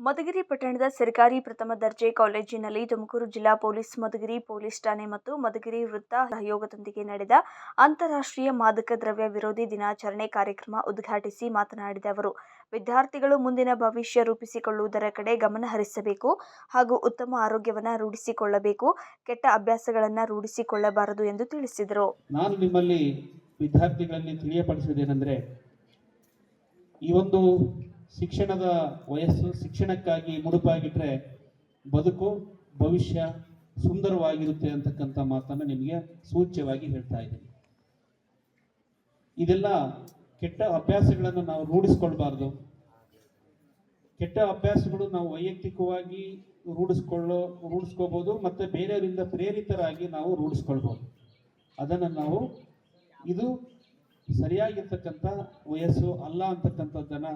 ಮಧುಗಿರಿ ಪಟ್ಟಣದ ಸರ್ಕಾರಿ ಪ್ರಥಮ ದರ್ಜೆ ಕಾಲೇಜಿನಲ್ಲಿ ತುಮಕೂರು ಜಿಲ್ಲಾ ಪೊಲೀಸ್, ಮಧುಗಿರಿ ಪೊಲೀಸ್ ಠಾಣೆ ಮತ್ತು ಮಧುಗಿರಿ ವೃತ್ತ ಸಹಯೋಗದೊಂದಿಗೆ ನಡೆದ ಅಂತಾರಾಷ್ಟ್ರೀಯ ಮಾದಕ ದ್ರವ್ಯ ವಿರೋಧಿ ದಿನಾಚರಣೆ ಕಾರ್ಯಕ್ರಮ ಉದ್ಘಾಟಿಸಿ ಮಾತನಾಡಿದ ಅವರು, ವಿದ್ಯಾರ್ಥಿಗಳು ಮುಂದಿನ ಭವಿಷ್ಯ ರೂಪಿಸಿಕೊಳ್ಳುವುದರ ಕಡೆ ಗಮನ ಹರಿಸಬೇಕು ಹಾಗೂ ಉತ್ತಮ ಆರೋಗ್ಯವನ್ನು ರೂಢಿಸಿಕೊಳ್ಳಬೇಕು, ಕೆಟ್ಟ ಅಭ್ಯಾಸಗಳನ್ನು ರೂಢಿಸಿಕೊಳ್ಳಬಾರದು ಎಂದು ತಿಳಿಸಿದರು. ನಾನು ನಿಮ್ಮಲ್ಲಿ ತಿಳಿಯಪಡಿಸುವುದೇನೆಂದರೆ, ಈ ಒಂದು ಶಿಕ್ಷಣದ ವಯಸ್ಸು, ಶಿಕ್ಷಣಕ್ಕಾಗಿ ಮುಡುಪಾಗಿಟ್ರೆ ಬದುಕು, ಭವಿಷ್ಯ ಸುಂದರವಾಗಿರುತ್ತೆ ಅಂತಕ್ಕಂಥ ಮಾತನ್ನು ನಿಮಗೆ ಸೂಚ್ಯವಾಗಿ ಹೇಳ್ತಾ ಇದ್ದೀನಿ. ಇದೆಲ್ಲ ಕೆಟ್ಟ ಅಭ್ಯಾಸಗಳನ್ನು ನಾವು ರೂಢಿಸ್ಕೊಳ್ಬಾರ್ದು. ಕೆಟ್ಟ ಅಭ್ಯಾಸಗಳು ನಾವು ವೈಯಕ್ತಿಕವಾಗಿ ರೂಢಿಸ್ಕೊಳ್ಳೋ, ರೂಢಿಸ್ಕೋಬೋದು ಮತ್ತು ಬೇರೆಯವರಿಂದ ಪ್ರೇರಿತರಾಗಿ ನಾವು ರೂಢಿಸ್ಕೊಳ್ಬೋದು. ಅದನ್ನು ನಾವು ಇದು ಸರಿಯಾಗಿರ್ತಕ್ಕಂಥ ವಯಸ್ಸು ಅಲ್ಲ ಅಂತಕ್ಕಂಥದ್ದನ್ನು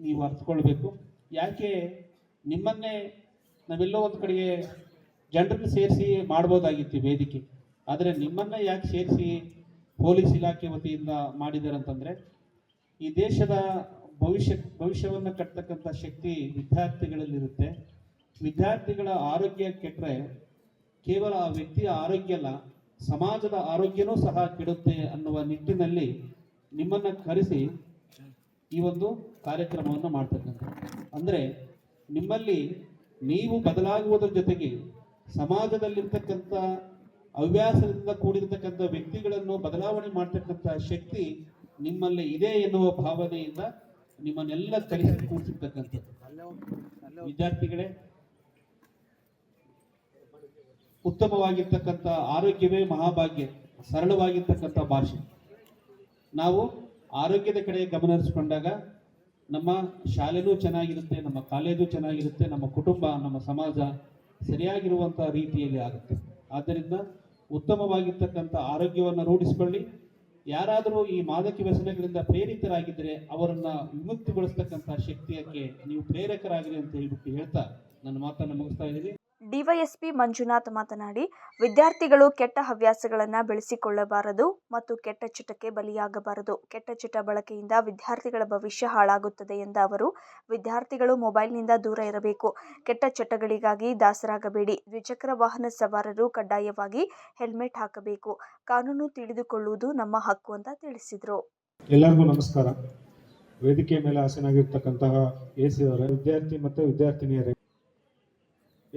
ನೀವು ಅರ್ಥಕೊಳ್ಬೇಕು ಯಾಕೆ ನಿಮ್ಮನ್ನೇ ನಾವೆಲ್ಲೋ ಒಂದು ಕಡೆಗೆ ಜನರನ್ನು ಸೇರಿಸಿ ಮಾಡ್ಬೋದಾಗಿತ್ತು ವೇದಿಕೆ. ಆದರೆ ನಿಮ್ಮನ್ನ ಯಾಕೆ ಸೇರಿಸಿ ಪೊಲೀಸ್ ಇಲಾಖೆ ವತಿಯಿಂದ ಮಾಡಿದಾರಂತಂದರೆ, ಈ ದೇಶದ ಭವಿಷ್ಯ, ಭವಿಷ್ಯವನ್ನು ಕಟ್ತಕ್ಕಂಥ ಶಕ್ತಿ ವಿದ್ಯಾರ್ಥಿಗಳಲ್ಲಿರುತ್ತೆ. ವಿದ್ಯಾರ್ಥಿಗಳ ಆರೋಗ್ಯ ಕೆಟ್ಟರೆ ಕೇವಲ ಆ ವ್ಯಕ್ತಿಯ ಆರೋಗ್ಯ ಅಲ್ಲ, ಸಮಾಜದ ಆರೋಗ್ಯನೂ ಸಹ ಕೆಡುತ್ತೆ ಅನ್ನುವ ನಿಟ್ಟಿನಲ್ಲಿ ನಿಮ್ಮನ್ನ ಕರೆಸಿ ಈ ಒಂದು ಕಾರ್ಯಕ್ರಮವನ್ನು ಮಾಡ್ತಕ್ಕಂಥದ್ದು ಅಂದರೆ ನಿಮ್ಮಲ್ಲಿ ನೀವು ಬದಲಾಗುವುದರ ಜೊತೆಗೆ ಸಮಾಜದಲ್ಲಿರ್ತಕ್ಕಂಥ, ಹವ್ಯಾಸದಿಂದ ಕೂಡಿರ್ತಕ್ಕಂಥ ವ್ಯಕ್ತಿಗಳನ್ನು ಬದಲಾವಣೆ ಮಾಡ್ತಕ್ಕಂಥ ಶಕ್ತಿ ನಿಮ್ಮಲ್ಲಿ ಇದೆ ಎನ್ನುವ ಭಾವನೆಯಿಂದ ನಿಮ್ಮನ್ನೆಲ್ಲ ಕಲಿಸಿ ಕೂಡಿಸಿರ್ತಕ್ಕಂಥದ್ದು. ವಿದ್ಯಾರ್ಥಿಗಳೇ, ಉತ್ತಮವಾಗಿರ್ತಕ್ಕಂಥ ಆರೋಗ್ಯವೇ ಮಹಾಭಾಗ್ಯ, ಸರಳವಾಗಿರ್ತಕ್ಕಂಥ ಭಾಷೆ. ನಾವು ಆರೋಗ್ಯದ ಕಡೆ ಗಮನ ಹರಿಸ್ಕೊಂಡಾಗ ನಮ್ಮ ಶಾಲೆನೂ ಚೆನ್ನಾಗಿರುತ್ತೆ, ನಮ್ಮ ಕಾಲೇಜು ಚೆನ್ನಾಗಿರುತ್ತೆ, ನಮ್ಮ ಕುಟುಂಬ, ನಮ್ಮ ಸಮಾಜ ಸರಿಯಾಗಿರುವಂಥ ರೀತಿಯಲ್ಲಿ ಆಗುತ್ತೆ. ಆದ್ದರಿಂದ ಉತ್ತಮವಾಗಿರ್ತಕ್ಕಂಥ ಆರೋಗ್ಯವನ್ನು ರೂಢಿಸ್ಕೊಳ್ಳಿ. ಯಾರಾದರೂ ಈ ಮಾದಕ ವ್ಯಸನಗಳಿಂದ ಪ್ರೇರಿತರಾಗಿದ್ದರೆ ಅವರನ್ನು ವಿಮುಕ್ತಿಗೊಳಿಸ್ತಕ್ಕಂಥ ಶಕ್ತಿಯಕ್ಕೆ ನೀವು ಪ್ರೇರಕರಾಗಿರಿ ಅಂತ ಹೇಳ್ಬಿಟ್ಟು ಹೇಳ್ತಾ ನನ್ನ ಮಾತನ್ನು ಮುಗಿಸ್ತಾ ಇದ್ದೀನಿ. ಡಿವೈಎಸ್ಪಿ ಮಂಜುನಾಥ್ ಮಾತನಾಡಿ, ವಿದ್ಯಾರ್ಥಿಗಳು ಕೆಟ್ಟ ಹವ್ಯಾಸಗಳನ್ನು ಬೆಳೆಸಿಕೊಳ್ಳಬಾರದು ಮತ್ತು ಕೆಟ್ಟ ಚಟಕ್ಕೆ ಬಲಿಯಾಗಬಾರದು. ಕೆಟ್ಟ ಚಟ ಬಳಕೆಯಿಂದ ವಿದ್ಯಾರ್ಥಿಗಳ ಭವಿಷ್ಯ ಹಾಳಾಗುತ್ತದೆ ಎಂದ ಅವರು, ವಿದ್ಯಾರ್ಥಿಗಳು ಮೊಬೈಲ್ನಿಂದ ದೂರ ಇರಬೇಕು. ಕೆಟ್ಟ ಚಟಗಳಿಗಾಗಿ ದಾಸರಾಗಬೇಡಿ. ದ್ವಿಚಕ್ರ ವಾಹನ ಸವಾರರು ಕಡ್ಡಾಯವಾಗಿ ಹೆಲ್ಮೆಟ್ ಹಾಕಬೇಕು. ಕಾನೂನು ತಿಳಿದುಕೊಳ್ಳುವುದು ನಮ್ಮ ಹಕ್ಕು ಅಂತ ತಿಳಿಸಿದರು. ಎಲ್ಲರಿಗೂ ನಮಸ್ಕಾರ. ವೇದಿಕೆ ಮೇಲೆ ಆಸನಾಗಿರ್ತಕ್ಕಂತಹ ಎ ಸಿ ಅವರ, ವಿದ್ಯಾರ್ಥಿ ಮತ್ತು ವಿದ್ಯಾರ್ಥಿನಿಯರೇ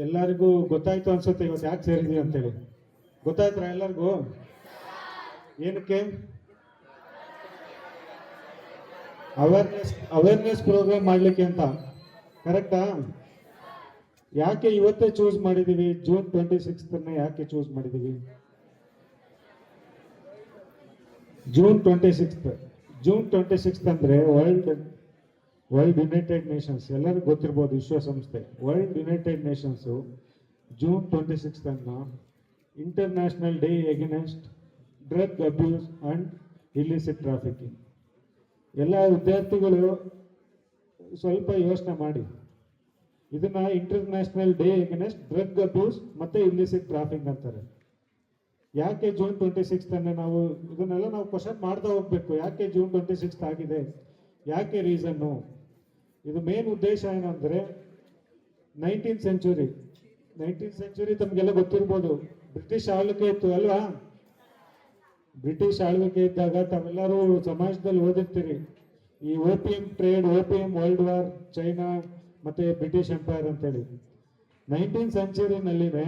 ಎಲ್ಲರಿಗೂ ಗೊತ್ತಾಯ್ತು ಅನ್ಸುತ್ತೆ ಇವತ್ತು ಯಾಕೆ ಸೇರಿದೀವಿ ಅಂತೇಳಿ. ಗೊತ್ತಾಯ್ತರ ಎಲ್ಲರಿಗೂ? ಏನಕ್ಕೆ? ಅವೇರ್ನೆಸ್ ಅವೇರ್ನೆಸ್ ಪ್ರೋಗ್ರಾಮ್ ಮಾಡ್ಲಿಕ್ಕೆ ಅಂತ. ಕರೆಕ್ಟಾ ಯಾಕೆ ಇವತ್ತೇ ಚೂಸ್ ಮಾಡಿದೀವಿ? ಜೂನ್ ಟ್ವೆಂಟಿ ಸಿಕ್ಸ್ತ್ ಯಾಕೆ ಚೂಸ್ ಮಾಡಿದೀವಿ? June twenty sixth June twenty sixth ಅಂದ್ರೆ ವರ್ಲ್ಡ್ ವರ್ಲ್ಡ್ ಯುನೈಟೆಡ್ ನೇಷನ್ಸ್ ಎಲ್ಲರಿಗೂ ಗೊತ್ತಿರ್ಬೋದು ವಿಶ್ವಸಂಸ್ಥೆ world United Nations June twenty sixth ಅನ್ನ international day against drug abuse and illicit trafficking ಎಲ್ಲ ವಿದ್ಯಾರ್ಥಿಗಳು ಸ್ವಲ್ಪ ಯೋಚನೆ ಮಾಡಿ. ಇದನ್ನ international day against drug abuse ಮತ್ತೆ ಇಲ್ಲಿಸಿಟ್ ಟ್ರಾಫಿಕ್ ಅಂತಾರೆ. ಯಾಕೆ ಜೂನ್ ಟ್ವೆಂಟಿ ಸಿಕ್ಸ್ತ್ ಅನ್ನ ನಾವು ಇದನ್ನೆಲ್ಲ ನಾವು ಕ್ವಶನ್ ಮಾಡ್ತಾ ಹೋಗ್ಬೇಕು. ಯಾಕೆ ಜೂನ್ ಟ್ವೆಂಟಿ ಸಿಕ್ಸ್ತ್ ಆಗಿದೆ? ಯಾಕೆ ರೀಸನ್ನು ಇದು ಮೇನ್ ಉದ್ದೇಶ ಏನಂದ್ರೆ ನೈನ್ಟೀನ್ ಸೆಂಚುರಿ ನೈನ್ಟೀನ್ ಸೆಂಚುರಿ ತಮಗೆಲ್ಲ ಗೊತ್ತಿರ್ಬೋದು. ಬ್ರಿಟಿಷ್ ಆಳ್ವಿಕೆ ಇತ್ತು ಅಲ್ವಾ? ಬ್ರಿಟಿಷ್ ಆಳ್ವಿಕೆ ಇದ್ದಾಗ ತಾವೆಲ್ಲರೂ ಸಮಾಜದಲ್ಲಿ ಓದಿರ್ತೀರಿ. ಈ opium trade opium world war China ಮತ್ತೆ ಬ್ರಿಟಿಷ್ ಎಂಪೈರ್ ಅಂತೇಳಿ. ನೈನ್ಟೀನ್ ಸೆಂಚುರಿನಲ್ಲಿನೇ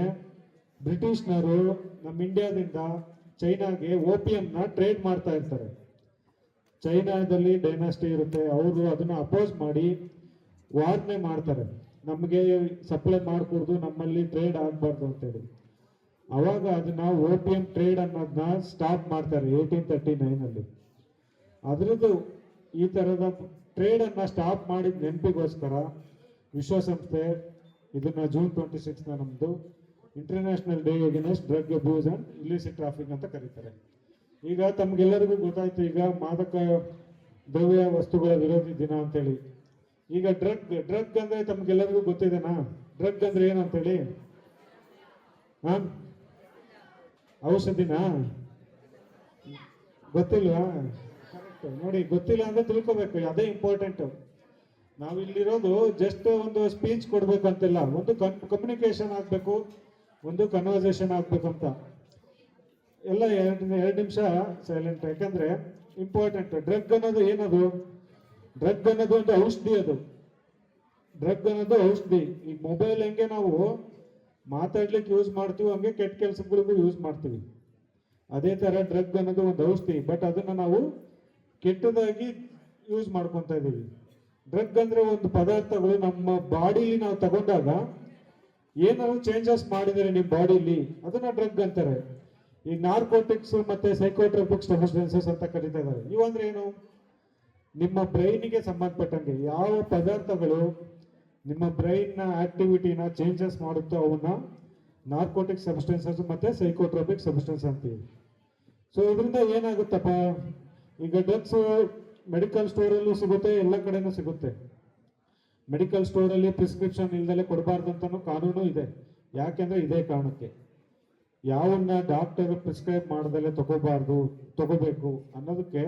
ಬ್ರಿಟಿಷ್ನರು ನಮ್ಮ ಇಂಡಿಯಾದಿಂದ ಚೈನಾಗೆ ಓಪಿಯಂನ ಟ್ರೇಡ್ ಮಾಡ್ತಾ ಇರ್ತಾರೆ. ಚೈನಾದಲ್ಲಿ ಡೈನಾಸ್ಟಿ ಇರುತ್ತೆ, ಅವರು ಅದನ್ನ ಅಪೋಸ್ ಮಾಡಿ ವಾರ್ನೆ ಮಾಡ್ತಾರೆ. ನಮಗೆ ಸಪ್ಲೈ ಮಾಡ್ಕೊಡ್ದು, ನಮ್ಮಲ್ಲಿ ಟ್ರೇಡ್ ಆಗಬಾರ್ದು ಅಂತೇಳಿ. ಅವಾಗ ಅದನ್ನ ಓಪಿಯಂ ಟ್ರೇಡ್ ಅನ್ನೋದನ್ನ ಸ್ಟಾಪ್ ಮಾಡ್ತಾರೆ ಏಯ್ಟೀನ್ ತರ್ಟಿ ನೈನಲ್ಲಿ ಅದರದ್ದು ಈ ಥರದ ಟ್ರೇಡ್ ಅನ್ನ ಸ್ಟಾಪ್ ಮಾಡಿದ ನೆನಪಿಗೋಸ್ಕರ ವಿಶ್ವಸಂಸ್ಥೆ ಇದನ್ನ ಜೂನ್ ಟ್ವೆಂಟಿ ಸಿಕ್ಸ್ನ ನಮ್ಮದು international day against drug abuse illicit traffic ಅಂತ ಕರೀತಾರೆ. ಈಗ ತಮ್ಗೆಲ್ಲರಿಗೂ ಗೊತ್ತಾಯ್ತು, ಈಗ ಮಾದಕ ದ್ರವ್ಯ ವಸ್ತುಗಳ ವಿರೋಧಿ ದಿನ ಅಂತೇಳಿ. ಈಗ ಡ್ರಗ್ ಡ್ರಗ್ ಅಂದ್ರೆ ತಮ್ಗೆಲ್ಲರಿಗೂ ಗೊತ್ತಿದೆನಾ? ಡ್ರಗ್ ಅಂದ್ರೆ ಏನಂತೇಳಿ ಹಾ? ಔಷಧಿನಾ? ಗೊತ್ತಿಲ್ವಾ. ನೋಡಿ, ಗೊತ್ತಿಲ್ಲ ಅಂದ್ರೆ ತಿಳ್ಕೊಬೇಕು, ಅದೇ ಇಂಪಾರ್ಟೆಂಟ್ ನಾವಿಲ್ಲಿರೋದು ಜಸ್ಟ್ ಒಂದು ಸ್ಪೀಚ್ ಕೊಡ್ಬೇಕಂತಿಲ್ಲ, ಒಂದು ಕಮ್ಯುನಿಕೇಶನ್ ಆಗ್ಬೇಕು, ಒಂದು ಕನ್ವರ್ಸೇಷನ್ ಆಗ್ಬೇಕಂತ. ಎಲ್ಲ ಎರಡು ಎರಡು ನಿಮಿಷ ಸೈಲೆಂಟ್ ಯಾಕಂದ್ರೆ ಇಂಪಾರ್ಟೆಂಟ್ ಡ್ರಗ್ ಅನ್ನೋದು ಏನದು? ಡ್ರಗ್ ಅನ್ನೋದು ಒಂದು ಔಷಧಿ ಅದು. ಡ್ರಗ್ ಅನ್ನೋದು ಔಷಧಿ. ಈ ಮೊಬೈಲ್ ಹೆಂಗೆ ನಾವು ಮಾತಾಡ್ಲಿಕ್ಕೆ ಯೂಸ್ ಮಾಡ್ತೀವಿ ಹಂಗೆ ಕೆಟ್ಟ ಕೆಲಸಗಳಿಗೂ ಯೂಸ್ ಮಾಡ್ತೀವಿ. ಅದೇ ತರ ಡ್ರಗ್ ಅನ್ನೋದು ಒಂದು ಔಷಧಿ. ಬಟ್ ಅದನ್ನ ನಾವು ಕೆಟ್ಟದಾಗಿ ಯೂಸ್ ಮಾಡ್ಕೊತಾ ಇದೀವಿ. ಡ್ರಗ್ ಅಂದ್ರೆ ಒಂದು ಪದಾರ್ಥಗಳು ನಮ್ಮ ಬಾಡಿಲಿ ನಾವು ತಗೊಂಡಾಗ ಏನಾದ್ರು ಚೇಂಜಸ್ ಮಾಡಿದರೆ ನಿಮ್ಮ ಬಾಡಿಲಿ, ಅದನ್ನ ಡ್ರಗ್ ಅಂತಾರೆ. ಈಗ ನಾರ್ಕೋಟಿಕ್ಸ್ ಮತ್ತೆ ಸೈಕೋಟ್ರೋಪಿಕ್ ಸಬ್ಸ್ಟೆನ್ಸಸ್ ಅಂತ ಕರೀತಾ ಇದ್ದಾರೆ. ಅಂದ್ರೆ ಏನು? ನಿಮ್ಮ ಬ್ರೈನಿಗೆ ಸಂಬಂಧಪಟ್ಟಂಗೆ ಯಾವ ಪದಾರ್ಥಗಳು ನಿಮ್ಮ ಬ್ರೈನ್ನ ಆಕ್ಟಿವಿಟಿನ ಚೇಂಜಸ್ ಮಾಡುತ್ತೋ ಅವನ್ನ ನಾರ್ಕೋಟಿಕ್ ಸಬ್ಸ್ಟೆನ್ಸಸ್ ಮತ್ತೆ ಸೈಕೋಟ್ರೋಪಿಕ್ ಸಬ್ಸ್ಟೆನ್ಸ್ ಅಂತೀವಿ. ಸೊ ಇದರಿಂದ ಏನಾಗುತ್ತಪ್ಪ? ಈಗ ಡ್ರಗ್ಸ್ ಮೆಡಿಕಲ್ ಸ್ಟೋರಲ್ಲೂ ಸಿಗುತ್ತೆ, ಎಲ್ಲ ಕಡೆನೂ ಸಿಗುತ್ತೆ. ಮೆಡಿಕಲ್ ಸ್ಟೋರಲ್ಲಿ ಪ್ರಿಸ್ಕ್ರಿಪ್ಷನ್ ಇಲ್ದಲೆ ಕೊಡಬಾರ್ದು ಅಂತಾನು ಕಾನೂನು ಇದೆ. ಯಾಕೆಂದ್ರೆ ಇದೇ ಕಾರಣಕ್ಕೆ. ಯಾವನ್ನ ಡಾಕ್ಟರ್ ಪ್ರಿಸ್ಕ್ರೈಬ್ ಮಾಡದಲ್ಲೇ ತಗೋಬಾರ್ದು, ತಗೋಬೇಕು ಅನ್ನೋದಕ್ಕೆ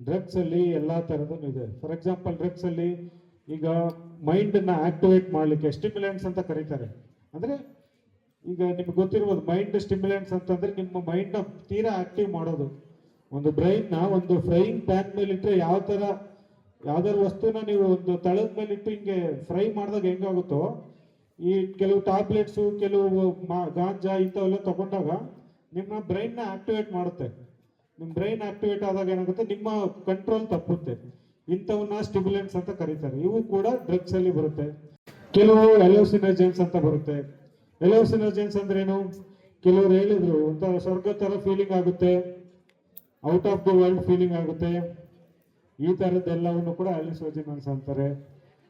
ಡ್ರಗ್ಸ್ ಅಲ್ಲಿ ಎಲ್ಲಾ ತರದೂ ಇದೆ. ಫಾರ್ ಎಕ್ಸಾಂಪಲ್ ಡ್ರಗ್ಸ್ ಅಲ್ಲಿ ಈಗ ಮೈಂಡ್ ಅನ್ನ ಆಕ್ಟಿವೇಟ್ ಮಾಡ್ಲಿಕ್ಕೆ ಸ್ಟಿಮ್ಯುಲೆಂಟ್ಸ್ ಅಂತ ಕರೀತಾರೆ. ಅಂದ್ರೆ ಈಗ ನಿಮ್ಗೆ ಗೊತ್ತಿರ್ಬೋದು ಮೈಂಡ್ ಸ್ಟಿಮ್ಯುಲೆಂಟ್ಸ್ ಅಂತಂದ್ರೆ ನಿಮ್ಮ ಮೈಂಡ್ ತೀರಾ ಆಕ್ಟಿವ್ ಮಾಡೋದು. ಒಂದು ಬ್ರೈನ್ನ ಒಂದು ಫ್ರೈಯಿಂಗ್ ಪ್ಯಾನ್ ಮೇಲೆ ಇಟ್ಟರೆ ಯಾವ ತರ, ಯಾವ್ದಾದ್ರು ವಸ್ತುನ ನೀವು ಒಂದು ತಳದ ಮೇಲೆ ಇಟ್ಟು ಹಿಂಗೆ ಫ್ರೈ ಮಾಡಿದಾಗ ಹೆಂಗಾಗುತ್ತೋ ಈ ಕೆಲವು ಟ್ಯಾಬ್ಲೆಟ್ಸು ಕೆಲವು ಗಾಂಜಾ ಇಂಥವೆಲ್ಲ ತಗೊಂಡಾಗ ನಿಮ್ಮ ಬ್ರೈನ್ನ ಆಕ್ಟಿವೇಟ್ ಮಾಡುತ್ತೆ. ನಿಮ್ಮ ಬ್ರೈನ್ ಆಕ್ಟಿವೇಟ್ ಆದಾಗ ಏನಾಗುತ್ತೆ? ನಿಮ್ಮ ಕಂಟ್ರೋಲ್ ತಪ್ಪುತ್ತೆ. ಇಂಥವನ್ನ ಸ್ಟಿಬ್ಯುಲೆಂಟ್ಸ್ ಅಂತ ಕರೀತಾರೆ. ಇವು ಕೂಡ ಡ್ರಗ್ಸ್ ಅಲ್ಲಿ ಬರುತ್ತೆ. ಕೆಲವು ಎಲೋಸಿನೋಜೆನ್ಸ್ ಅಂತ ಬರುತ್ತೆ. ಎಲೋಸಿನೋಜೆನ್ಸ್ ಅಂದ್ರೆ ಏನು ಕೆಲವರು ಹೇಳಿದ್ರು ಒಂಥರ ಸ್ವರ್ಗ ತರ ಫೀಲಿಂಗ್ ಆಗುತ್ತೆ. Out of the world feeling ಆಗುತ್ತೆ. ಈ ಥರದ್ದೆಲ್ಲವನ್ನು ಕೂಡ ಅಲಿಸೋಜಿನನ್ಸ್ ಅಂತಾರೆ.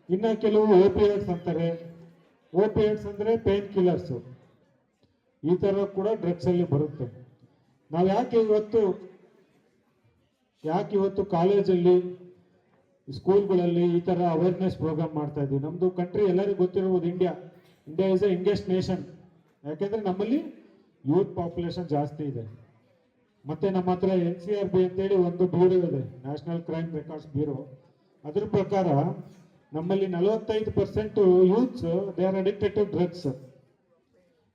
ಇನ್ನ ಕೆಲವು ಓಪಿಯಡ್ಸ್ ಅಂತಾರೆ. ಓಪಿಯಡ್ಸ್ ಅಂದ್ರೆ ಪೇನ್ ಕಿಲ್ಲರ್ಸು ಈ ಥರ ಕೂಡ ಡ್ರಗ್ಸ್ ಅಲ್ಲಿ ಬರುತ್ತೆ. ನಾವು ಯಾಕೆ ಇವತ್ತು ಯಾಕೆ ಇವತ್ತು ಕಾಲೇಜಲ್ಲಿ ಸ್ಕೂಲ್ಗಳಲ್ಲಿ ಈ ಥರ ಅವೇರ್ನೆಸ್ ಪ್ರೋಗ್ರಾಮ್ ಮಾಡ್ತಾ ಇದ್ದೀವಿ? ನಮ್ಮದು ಕಂಟ್ರಿ ಎಲ್ಲರಿಗೂ ಗೊತ್ತಿರ್ಬೋದು India India is a youngest nation ಯಾಕೆಂದ್ರೆ ನಮ್ಮಲ್ಲಿ ಯೂತ್ ಪಾಪ್ಯುಲೇಷನ್ ಜಾಸ್ತಿ ಇದೆ. ಮತ್ತೆ ನಮ್ಮ ಹತ್ರ ಎನ್ ಸಿ ಆರ್ ಬಿ ಅಂತೇಳಿ ಒಂದು ಬ್ಯೂರೋ ಇದೆ ನ್ಯಾಷನಲ್ ಕ್ರೈಮ್ ರೆಕಾರ್ಡ್ಸ್ ಬ್ಯೂರೋ ಅದ್ರ ಪ್ರಕಾರ ನಮ್ಮಲ್ಲಿ ನಲವತ್ತೈದು percent youths they are addicted to drugs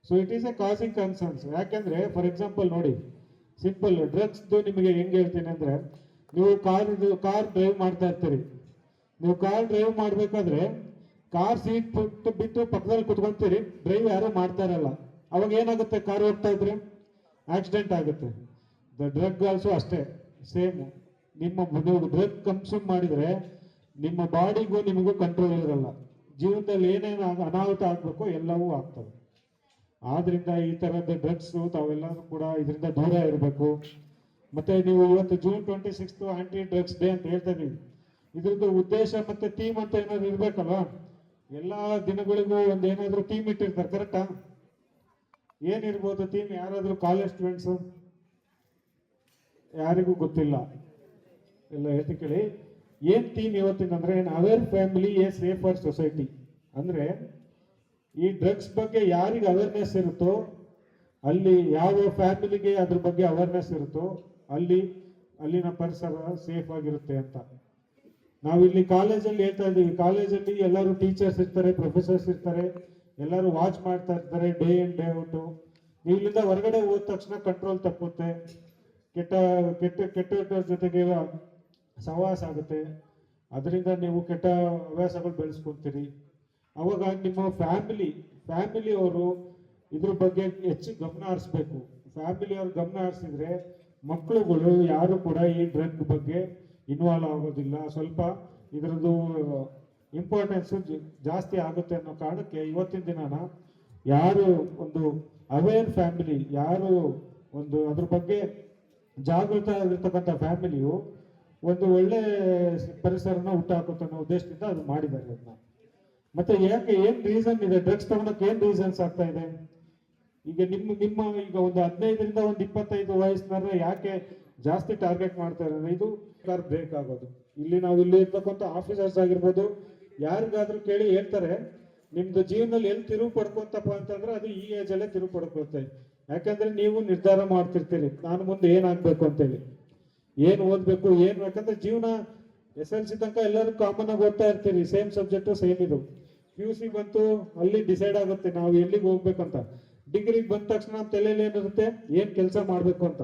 so it is a causing concerns ಯಾಕೆಂದ್ರೆ ಫಾರ್ ಎಕ್ಸಾಂಪಲ್ ನೋಡಿ ಸಿಂಪಲ್ ಡ್ರಗ್ಸ್ ನಿಮಗೆ ಹೆಂಗ್ ಹೇಳ್ತೀನಿ ಅಂದ್ರೆ, ನೀವು ಕಾರ್ ಕಾರ್ ಡ್ರೈವ್ ಮಾಡ್ತಾ ಇರ್ತೀರಿ. ನೀವು ಕಾರ್ ಡ್ರೈವ್ ಮಾಡಬೇಕಾದ್ರೆ ಕಾರ್ ಸೀಟ್ ಬಿಟ್ಟು ಬಿಟ್ಟು ಪಕ್ಕದಲ್ಲಿ ಕುತ್ಕೊಂತೀರಿ ಡ್ರೈವ್ ಯಾರು ಮಾಡ್ತಾ ಇರಲ್ಲ. ಅವಾಗ ಏನಾಗುತ್ತೆ ಕಾರ್ ಹೋಗ್ತಾ ಇದ್ರೆ? ಆಕ್ಸಿಡೆಂಟ್ ಆಗುತ್ತೆ. ದ ಡ್ರಗ್ ಆಲ್ಸೋ ಅಷ್ಟೇ ಸೇಮ್ ನಿಮ್ಮ ನೀವು ಡ್ರಗ್ ಕನ್ಸ್ಯೂಮ್ ಮಾಡಿದ್ರೆ ನಿಮ್ಮ ಬಾಡಿಗೂ ನಿಮಗೂ ಕಂಟ್ರೋಲ್ ಇರಲ್ಲ. ಜೀವನದಲ್ಲಿ ಏನೇನು ಅನಾಹುತ ಆಗ್ಬೇಕೋ ಎಲ್ಲವೂ ಆಗ್ತವೆ ಆದ್ರಿಂದ ಈ ತರದ ಡ್ರಗ್ಸ್ ತಾವೆಲ್ಲರೂ ಕೂಡ ಇದರಿಂದ ದೂರ ಇರಬೇಕು. ಮತ್ತೆ ನೀವು ಇವತ್ತು June twenty six anti drugs day ಅಂತ ಹೇಳ್ತಾ ಇದೀವಿ. ಇದ್ರದ್ದು ಉದ್ದೇಶ ಮತ್ತೆ ಥೀಮ್ ಅಂತ ಏನಾದ್ರು ಇರ್ಬೇಕಲ್ವಾ? ಎಲ್ಲಾ ದಿನಗಳಿಗೂ ಒಂದ್ ಏನಾದ್ರು ಥೀಮ್ ಇಟ್ಟಿರ್ತಾರೆ ಕರೆಕ್ಟಾ ಏನಿರ್ಬೋದು ಥೀಮ್ ಯಾರಾದ್ರೂ ಕಾಲೇಜ್ ಸ್ಟೂಡೆಂಟ್ಸ್ ಯಾರಿಗೂ ಗೊತ್ತಿಲ್ಲ. ಎಲ್ಲ ಹೇಳ್ತಿ ಕೇಳಿ. ಏನ್ ಥೀಮ್ ಇವತ್ತಿನ ಅಂದ್ರೆ aware family a safer society ಅಂದ್ರೆ ಈ ಡ್ರಗ್ಸ್ ಬಗ್ಗೆ ಯಾರಿಗೆ ಅವೇರ್ನೆಸ್ ಇರುತ್ತೋ, ಅಲ್ಲಿ ಯಾವ ಫ್ಯಾಮಿಲಿಗೆ ಅದ್ರ ಬಗ್ಗೆ ಅವೇರ್ನೆಸ್ ಇರುತ್ತೋ, ಅಲ್ಲಿ ಅಲ್ಲಿನ ಪರಿಸರ ಸೇಫ್ ಆಗಿರುತ್ತೆ ಅಂತ. ನಾವಿಲ್ಲಿ ಕಾಲೇಜಲ್ಲಿ ಹೇಳ್ತಾ ಇದ್ದೀವಿ. ಕಾಲೇಜಲ್ಲಿ ಎಲ್ಲರೂ ಟೀಚರ್ಸ್ ಇರ್ತಾರೆ ಪ್ರೊಫೆಸರ್ಸ್ ಇರ್ತಾರೆ, ಎಲ್ಲರೂ ವಾಚ್ ಮಾಡ್ತಾ ಇರ್ತಾರೆ ಡೇ ಇನ್ ಡೇ ಔಟು ನೀವು ಇಲ್ಲಿಂದ ಹೊರಗಡೆ ಹೋದ ತಕ್ಷಣ ಕಂಟ್ರೋಲ್ ತಪ್ಪುತ್ತೆ. ಕೆಟ್ಟ ಕೆಟ್ಟ ಕೆಟ್ಟ ಜೊತೆಗೆ ಸಹವಾಸ ಆಗುತ್ತೆ. ಅದರಿಂದ ನೀವು ಕೆಟ್ಟ ಹವ್ಯಾಸಗಳು ಬೆಳೆಸ್ಕೊಂತೀರಿ. ಅವಾಗ ನಿಮ್ಮ ಫ್ಯಾಮಿಲಿ ಫ್ಯಾಮಿಲಿ ಅವರು ಇದ್ರ ಬಗ್ಗೆ ಹೆಚ್ಚು ಗಮನ ಹರಿಸ್ಬೇಕು. ಫ್ಯಾಮಿಲಿ ಅವ್ರು ಗಮನ ಹರಿಸಿದ್ರೆ ಮಕ್ಕಳುಗಳು ಯಾರು ಕೂಡ ಈ ಡ್ರಗ್ ಬಗ್ಗೆ ಇನ್ವಾಲ್ವ್ ಆಗೋದಿಲ್ಲ. ಸ್ವಲ್ಪ ಇದರದ್ದು ಇಂಪಾರ್ಟೆನ್ಸ್ ಜಾಸ್ತಿ ಆಗುತ್ತೆ ಅನ್ನೋ ಕಾರಣಕ್ಕೆ ಇವತ್ತಿನ ದಿನನ ಯಾರು ಒಂದು ಅವೇರ್ ಫ್ಯಾಮಿಲಿ ಯಾರು ಒಂದು ಅದ್ರ ಬಗ್ಗೆ ಜಾಗೃತ ಆಗಿರ್ತಕ್ಕಂಥ ಫ್ಯಾಮಿಲಿಯು ಒಂದು ಒಳ್ಳೆ ಪರಿಸರನ ಹುಟ್ಟಾಕುತ್ತೆ ಉದ್ದೇಶದಿಂದ ಅದು ಮಾಡಿದ್ದಾರೆ ಅದನ್ನ. ಮತ್ತೆ ಯಾಕೆ, ಏನ್ ರೀಸನ್ ಇದೆ? ಡ್ರಗ್ಸ್ ತಗೊಳಕ್ಕೆ ಏನ್ ರೀಸನ್ಸ್ ಆಗ್ತಾ ಇದೆ? ಈಗ ನಿಮ್ಮ ನಿಮ್ಮ ಈಗ ಒಂದು ಹದಿನೈದರಿಂದ ಒಂದು ಇಪ್ಪತ್ತೈದು ವಯಸ್ಸಿನ ಯಾಕೆ ಜಾಸ್ತಿ ಟಾರ್ಗೆಟ್ ಮಾಡ್ತಾ ಇರೋದು? ಇದು ಕಾರ್ ಬ್ರೇಕ್ ಆಗೋದು ಇಲ್ಲಿ ನಾವು ಇಲ್ಲಿ ಇರ್ತಕ್ಕಂಥ ಆಫೀಸರ್ಸ್ ಆಗಿರ್ಬೋದು, ಯಾರಿಗಾದ್ರೂ ಕೇಳಿ ಹೇಳ್ತಾರೆ, ನಿಮ್ದು ಜೀವನದಲ್ಲಿ ಎಲ್ಲಿ ತಿರುವು ಪಡ್ಕೊಂತಪ್ಪ ಅಂತಂದ್ರೆ ಅದು ಈ ಏಜ್ ಅಲ್ಲೇ ತಿರುವು ಪಡ್ಕೊಳ್ತೇವೆ ಯಾಕಂದ್ರೆ ನೀವು ನಿರ್ಧಾರ ಮಾಡ್ತಿರ್ತೀರಿ. ನಾನು ಮುಂದೆ ಏನಾಗ್ಬೇಕು ಅಂತೇಳಿ. ಏನ್ ಓದ್ಬೇಕು, ಏನ್ ಯಾಕಂದ್ರೆ ಜೀವನ ಎಸ್ ಎಲ್ ಸಿ ತನಕ ಎಲ್ಲರೂ ಕಾಮನ್ ಆಗಿ ಓದ್ತಾ ಇರ್ತೀರಿ. ಸೇಮ್ ಸಬ್ಜೆಕ್ಟು ಸೇಮ್ ಇದು. ಪಿ ಯು ಸಿ ಬಂತು, ಅಲ್ಲಿ ಡಿಸೈಡ್ ಆಗುತ್ತೆ ನಾವು ಎಲ್ಲಿಗೆ ಹೋಗ್ಬೇಕಂತ. ಡಿಗ್ರಿಗೆ ಬಂದ ತಕ್ಷಣ ತಲೆಯಲ್ಲಿ ಏನಿರುತ್ತೆ, ಏನ್ ಕೆಲಸ ಮಾಡಬೇಕು ಅಂತ.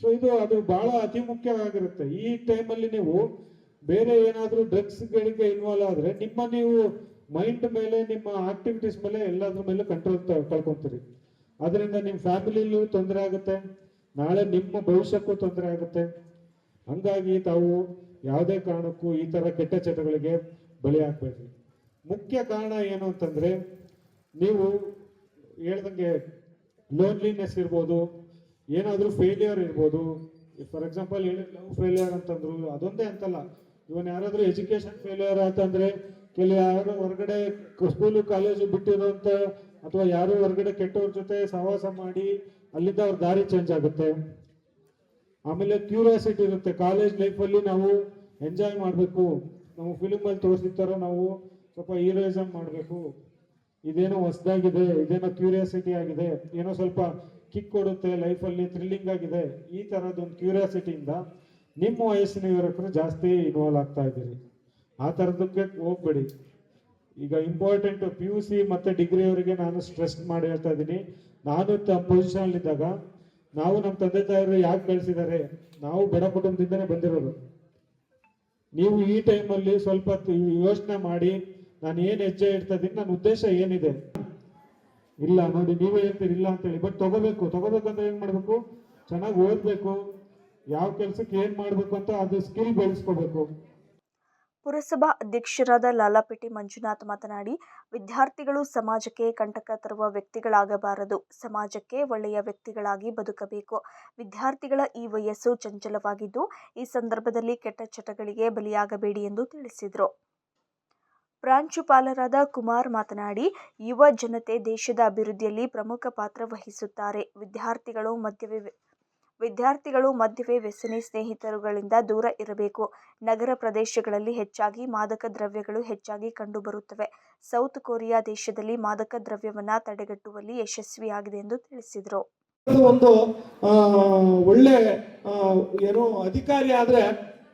ಸೊ ಇದು, ಅದು ಬಹಳ ಅತಿ ಮುಖ್ಯವಾಗಿರುತ್ತೆ ಈ ಟೈಮಲ್ಲಿ ನೀವು ಬೇರೆ ಏನಾದರೂ ಡ್ರಗ್ಸ್ ಗಳಿಗೆ ಇನ್ವಾಲ್ವ್ ಆದರೆ ನಿಮ್ಮ ನೀವು ಮೈಂಡ್ ಮೇಲೆ, ನಿಮ್ಮ ಆಕ್ಟಿವಿಟೀಸ್ ಮೇಲೆ ಎಲ್ಲದ್ರ ಮೇಲೆ ಕಂಟ್ರೋಲ್ ಕಳ್ಕೊಂತೀರಿ. ಅದರಿಂದ ನಿಮ್ಮ ಫ್ಯಾಮಿಲಿಲೂ ತೊಂದರೆ ಆಗುತ್ತೆ. ನಾಳೆ ನಿಮ್ಮ ಭವಿಷ್ಯಕ್ಕೂ ತೊಂದರೆ ಆಗುತ್ತೆ. ಹಂಗಾಗಿ ತಾವು ಯಾವುದೇ ಕಾರಣಕ್ಕೂ ಈ ತರ ಕೆಟ್ಟ ಚಟಗಳಿಗೆ ಬಲಿ ಆಗ್ಬೇಡ್ರಿ ಮುಖ್ಯ ಕಾರಣ ಏನು ಅಂತಂದ್ರೆ, ನೀವು ಹೇಳ್ದಂಗೆ ಲೋನ್ಲಿನೆಸ್ ಇರ್ಬೋದು, ಏನಾದರೂ ಫೇಲಿಯರ್ ಇರ್ಬೋದು. ಫಾರ್ ಎಕ್ಸಾಂಪಲ್ ಹೇಳಿ ಲವ್ ಫೇಲಿಯರ್ ಅಂತಂದ್ರು, ಅದೊಂದೇ ಅಂತಲ್ಲ. ಇವನ್ ಯಾರಾದ್ರೂ ಎಜುಕೇಶನ್ ಫೇಲಿಯರ್ ಆತಂದ್ರೆ, ಕೆಲ ಯಾರು ಹೊರಗಡೆ ಸ್ಕೂಲು ಕಾಲೇಜು ಬಿಟ್ಟಿರುವಂತ ಅಥವಾ ಯಾರು ಹೊರಗಡೆ ಕೆಟ್ಟವ್ರ ಜೊತೆ ಸಹವಾಸ ಮಾಡಿ ಅಲ್ಲಿಂದ ಅವ್ರ ದಾರಿ ಚೇಂಜ್ ಆಗುತ್ತೆ. ಆಮೇಲೆ ಕ್ಯೂರಿಯಾಸಿಟಿ ಇರುತ್ತೆ. ಕಾಲೇಜ್ ಲೈಫಲ್ಲಿ ನಾವು ಎಂಜಾಯ್ ಮಾಡಬೇಕು. ನಾವು ಫಿಲ್ಮ್ ಅಲ್ಲಿ ಥರ ನಾವು ಸ್ವಲ್ಪ ಹೀರೋಯಿಸಮ್ ಮಾಡಬೇಕು. ಇದೇನೋ ಹೊಸದಾಗಿದೆ, ಇದೇನೋ ಕ್ಯೂರಿಯಾಸಿಟಿ ಆಗಿದೆ, ಏನೋ ಸ್ವಲ್ಪ ಕಿಕ್ ಕೊಡುತ್ತೆ ಲೈಫಲ್ಲಿ ಥ್ರಿಲ್ಲಿಂಗ್ ಆಗಿದೆ. ಈ ಥರದೊಂದು ಕ್ಯೂರಿಯಾಸಿಟಿಯಿಂದ ನಿಮ್ಮ ವಯಸ್ಸಿನ ಯುವಕರು ಜಾಸ್ತಿ ಇನ್ವಾಲ್ವ್ ಆಗ್ತಾ ಇದ್ದೀರಿ. ಆ ಥರದಕ್ಕೆ ಹೋಗ್ಬೇಡಿ. ಈಗ ಇಂಪಾರ್ಟೆಂಟ್ ಪಿ ಯು ಸಿ ಮತ್ತೆ ಡಿಗ್ರಿ ಅವರಿಗೆ ನಾನು ಸ್ಟ್ರೆಸ್ ಮಾಡಿ ಹೇಳ್ತಾ ಇದ್ದೀನಿ. ನಾನು ಪೊಸಿಷನ್ ಇದ್ದಾಗ ನಾವು ನಮ್ಮ ತಂದೆ ತಾಯಿಯರು ಯಾಕೆ ಬೆಳೆಸಿದ್ದಾರೆ? ನಾವು ಬಡ ಕುಟುಂಬದಿಂದನೇ ಬಂದಿರೋದು ನೀವು ಈ ಟೈಮಲ್ಲಿ ಸ್ವಲ್ಪ ಯೋಚನೆ ಮಾಡಿ, ನಾನು ಏನು ಹೆಜ್ಜೆ ಇಡ್ತಾ ಇದ್ದೀನಿ ನನ್ನ ಉದ್ದೇಶ ಏನಿದೆ? ಇಲ್ಲ, ನೋಡಿ, ನೀವೇ ಹೇಳ್ತೀರಿ, ಇಲ್ಲ ಅಂತೇಳಿ ಬಟ್ ತಗೋಬೇಕು ತಗೋಬೇಕಂದ್ರೆ ಏನು ಮಾಡಬೇಕು? ಚೆನ್ನಾಗಿ ಓದಬೇಕು. ಯಾವ ಕೆಲ್ಸಕ್ಕೆ ಏನು ಮಾಡಬೇಕು ಅಂತ ಅದು ಸ್ಕಿಲ್ ಬೆಳೆಸ್ಕೋಬೇಕು. ಪುರಸಭಾ ಅಧ್ಯಕ್ಷರಾದ ಲಾಲಾಪೇಟೆ ಮಂಜುನಾಥ್ ಮಾತನಾಡಿ, ವಿದ್ಯಾರ್ಥಿಗಳು ಸಮಾಜಕ್ಕೆ ಕಂಟಕ ತರುವ ವ್ಯಕ್ತಿಗಳಾಗಬಾರದು. ಸಮಾಜಕ್ಕೆ ಒಳ್ಳೆಯ ವ್ಯಕ್ತಿಗಳಾಗಿ ಬದುಕಬೇಕು. ವಿದ್ಯಾರ್ಥಿಗಳ ಈ ವಯಸ್ಸು ಚಂಚಲವಾಗಿದ್ದು, ಈ ಸಂದರ್ಭದಲ್ಲಿ ಕೆಟ್ಟ ಚಟಗಳಿಗೆ ಬಲಿಯಾಗಬೇಡಿ ಎಂದು ತಿಳಿಸಿದರು. ಪ್ರಾಂಶುಪಾಲರಾದ ಕುಮಾರ್ ಮಾತನಾಡಿ, ಯುವ ಜನತೆ ದೇಶದ ಅಭಿವೃದ್ಧಿಯಲ್ಲಿ ಪ್ರಮುಖ ಪಾತ್ರ ವಹಿಸುತ್ತಾರೆ. ವಿದ್ಯಾರ್ಥಿಗಳು ಮದ್ಯವೇ ವಿದ್ಯಾರ್ಥಿಗಳು ಮದ್ಯವೆ ವ್ಯಸನಿ ಸ್ನೇಹಿತರುಗಳಿಂದ ದೂರ ಇರಬೇಕು. ನಗರ ಪ್ರದೇಶಗಳಲ್ಲಿ ಹೆಚ್ಚಾಗಿ ಮಾದಕ ದ್ರವ್ಯಗಳು ಹೆಚ್ಚಾಗಿ ಕಂಡುಬರುತ್ತವೆ. ಸೌತ್ ಕೊರಿಯಾ ದೇಶದಲ್ಲಿ ಮಾದಕ ದ್ರವ್ಯವನ್ನ ತಡೆಗಟ್ಟುವಲ್ಲಿ ಯಶಸ್ವಿಯಾಗಿದೆ ಎಂದು ತಿಳಿಸಿದರು. ಒಂದು ಒಳ್ಳೆ ಏನೋ ಏನು ಅಧಿಕಾರಿ ಆದ್ರೆ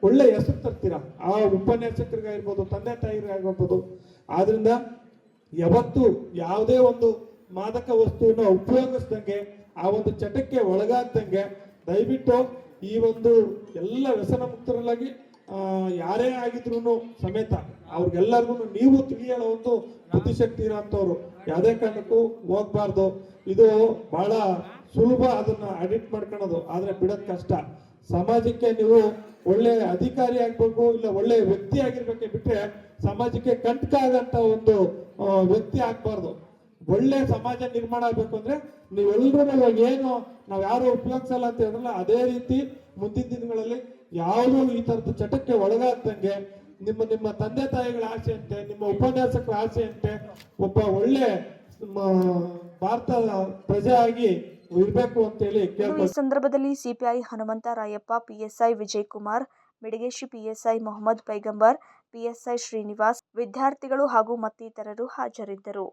ಒಳ್ಳೆ ಹೆಸರು ತರ್ತೀರ? ಆ ಉಪನ್ಯಾಸಕರಿಗಾಗಿರ್ಬೋದು ತಂದೆ ತಾಯಿಗಾಗಿರ್ಬೋದು ಆದ್ರಿಂದ ಯಾವತ್ತು ಯಾವುದೇ ಒಂದು ಮಾದಕ ವಸ್ತುವನ್ನು ಉಪಯೋಗಿಸ್ದಂಗೆ, ಆ ಒಂದು ಚಟಕ್ಕೆ ಒಳಗಾಗ್ದಂಗೆ ದಯವಿಟ್ಟು ಈ ಒಂದು ಎಲ್ಲ ವ್ಯಸನ ಮುಕ್ತರಲ್ಲಾಗಿ ಯಾರೇ ಆಗಿದ್ರು ಸಮೇತ ಅವ್ರಿಗೆಲ್ಲರಿಗೂ ನೀವು ತಿಳಿಯೋ ಒಂದು ಬುದ್ಧಿಶಕ್ತಿ ಇರೋಂಥವ್ರು. ಯಾವುದೇ ಕಾರಣಕ್ಕೂ ಹೋಗ್ಬಾರ್ದು. ಇದು ಬಹಳ ಸುಲಭ ಅದನ್ನ ಅಡಿಟ್ ಮಾಡ್ಕೊಳ್ಳೋದು. ಆದ್ರೆ ಬಿಡೋದ್ ಕಷ್ಟ. ಸಮಾಜಕ್ಕೆ ನೀವು ಒಳ್ಳೆ ಅಧಿಕಾರಿ ಆಗ್ಬೇಕು, ಇಲ್ಲ ಒಳ್ಳೆ ವ್ಯಕ್ತಿ ಆಗಿರ್ಬೇಕೆ ಬಿಟ್ರೆ ಸಮಾಜಕ್ಕೆ ಕಂಟಕ ಆಗಂತ ಒಂದು ವ್ಯಕ್ತಿ ಆಗ್ಬಾರ್ದು. ಒಳ್ಳೆ ಸಮಾಜ ನಿರ್ಮಾಣ ಆಗ್ಬೇಕು ಅಂದ್ರೆ ನೀವೆಲ್ಲರೂ ಇವಾಗ ಏನು, ನಾವು ಯಾರು ಉಪಯೋಗಿಸಲ್ಲ ಅಂತ ಹೇಳಿದ್ರಲ್ಲ, ಅದೇ ರೀತಿ ಮುಂದಿನ ದಿನಗಳಲ್ಲಿ ಯಾವುದು ಈ ತರದ ಚಟಕ್ಕೆ ಒಳಗಾಗ್ದಂಗೆ ನಿಮ್ಮ ನಿಮ್ಮ ತಂದೆ ತಾಯಿಗಳ ಆಸೆಯಂತೆ, ನಿಮ್ಮ ಉಪನ್ಯಾಸಕರ ಆಸೆಯಂತೆ ಒಬ್ಬ ಒಳ್ಳೆ ಭಾರತ ಪ್ರಜೆ ಆಗಿ ಇರ್ಬೇಕು ಅಂತ ಹೇಳಿ ಈ ಸಂದರ್ಭದಲ್ಲಿ CPI Hanumantha Rayappa, PSI Vijay Kumar Midigeshi PSI Mohammed Paigambar, PSI Srinivas, ವಿದ್ಯಾರ್ಥಿಗಳು ಹಾಗೂ ಮತ್ತಿತರರು ಹಾಜರಿದ್ದರು.